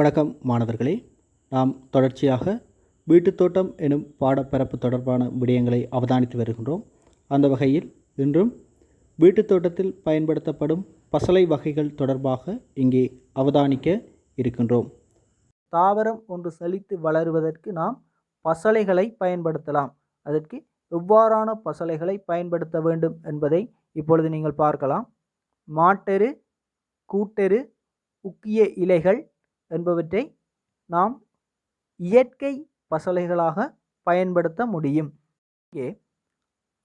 வணக்கம் மாணவர்களே. நாம் தொடர்ச்சியாக வீட்டுத் தோட்டம் எனும் பாடப்பரப்பு தொடர்பான விடயங்களை அவதானித்து வருகின்றோம். அந்த வகையில் இன்றும் வீட்டுத் தோட்டத்தில் பயன்படுத்தப்படும் பசலை வகைகள் தொடர்பாக இங்கே அவதானிக்க இருக்கின்றோம். தாவரம் ஒன்று செழித்து வளருவதற்கு நாம் பசலைகளை பயன்படுத்தலாம். அதற்கு எவ்வாறான பசலைகளை பயன்படுத்த வேண்டும் என்பதை இப்பொழுது நீங்கள் பார்க்கலாம். மாட்டெரு கூட்டெரு உக்கிய இலைகள் என்பவற்றை நாம் இயற்கை பசலைகளாக பயன்படுத்த முடியும். இங்கே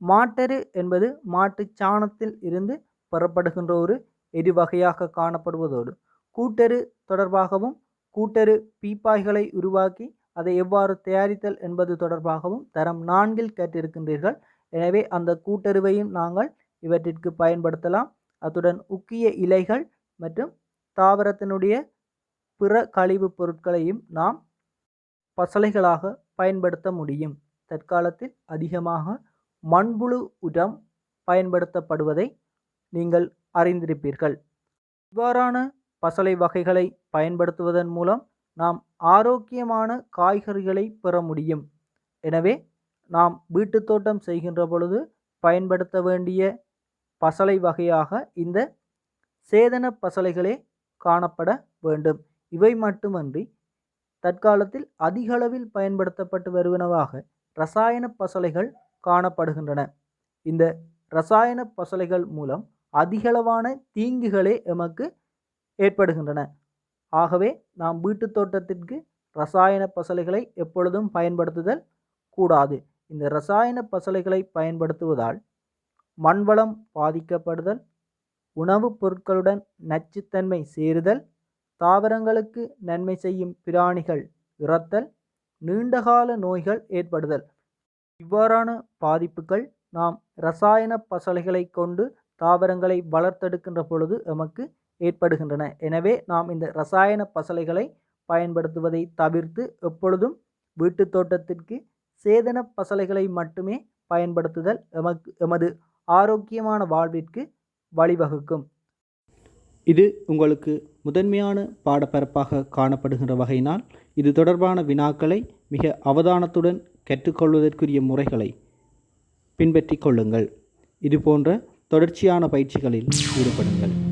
மாட்டெரு என்பது மாட்டுச் சாணத்தில் இருந்து பெறப்படுகின்ற ஒரு எரிவகையாக காணப்படுவதோடு கூட்டெரு தொடர்பாகவும் கூட்டெரு பீப்பாய்களை உருவாக்கி அதை எவ்வாறு தயாரித்தல் என்பது தொடர்பாகவும் தரம் நான்கில் கேட்டிருக்கின்றீர்கள். எனவே அந்த கூட்டெருவையும் நாங்கள் இவற்றிற்கு பயன்படுத்தலாம். அத்துடன் உக்கிய இலைகள் மற்றும் தாவரத்தினுடைய பிற கழிவுப் பொருட்களையும் நாம் பசலைகளாக பயன்படுத்த முடியும். தற்காலத்தில் அதிகமாக மண்புழு உரம் பயன்படுத்தப்படுவதை நீங்கள் அறிந்திருப்பீர்கள். இவ்வாறான பசலை வகைகளை பயன்படுத்துவதன் மூலம் நாம் ஆரோக்கியமான காய்கறிகளை பெற முடியும். எனவே நாம் வீட்டுத் தோட்டம் செய்கின்ற பொழுது பயன்படுத்த வேண்டிய பசலை வகையாக இந்த சேதன பசலைகளே காணப்பட வேண்டும். இவை மட்டுமன்றி தற்காலத்தில் அதிகளவில் பயன்படுத்தப்பட்டு வருவனவாக இரசாயன பசலைகள் காணப்படுகின்றன. இந்த இரசாயன பசலைகள் மூலம் அதிகளவான தீங்குகளே எமக்கு ஏற்படுகின்றன. ஆகவே நாம் வீட்டுத் தோட்டத்திற்கு இரசாயன பசலைகளை எப்பொழுதும் பயன்படுத்துதல் கூடாது. இந்த ரசாயன பசலைகளை பயன்படுத்துவதால் மண்வளம் பாதிக்கப்படுதல் உணவுப் பொருட்களுடன் நச்சுத்தன்மை சேருதல் தாவரங்களுக்கு நன்மை செய்யும் பிராணிகள் இறத்தல் நீண்டகால நோய்கள் ஏற்படுதல். இவ்வாறான பாதிப்புகள் நாம் ரசாயன பசலைகளை கொண்டு தாவரங்களை வளர்த்தெடுக்கின்ற பொழுது எமக்கு ஏற்படுகின்றன. எனவே நாம் இந்த ரசாயன பசலைகளை பயன்படுத்துவதை தவிர்த்து எப்பொழுதும் வீட்டுத் தோட்டத்திற்கு சேதன பசலைகளை மட்டுமே பயன்படுத்துதல் எமக்கு எமது ஆரோக்கியமான வாழ்விற்கு வழிவகுக்கும். இது உங்களுக்கு முதன்மையான பாடப்பரப்பாக காணப்படுகின்ற வகையினால் இது தொடர்பான வினாக்களை மிக அவதானத்துடன் கற்றுக்கொள்வதற்குரிய முறைகளை பின்பற்றிக் கொள்ளுங்கள். இதுபோன்ற தொடர்ச்சியான பயிற்சிகளில் ஈடுபடுங்கள்.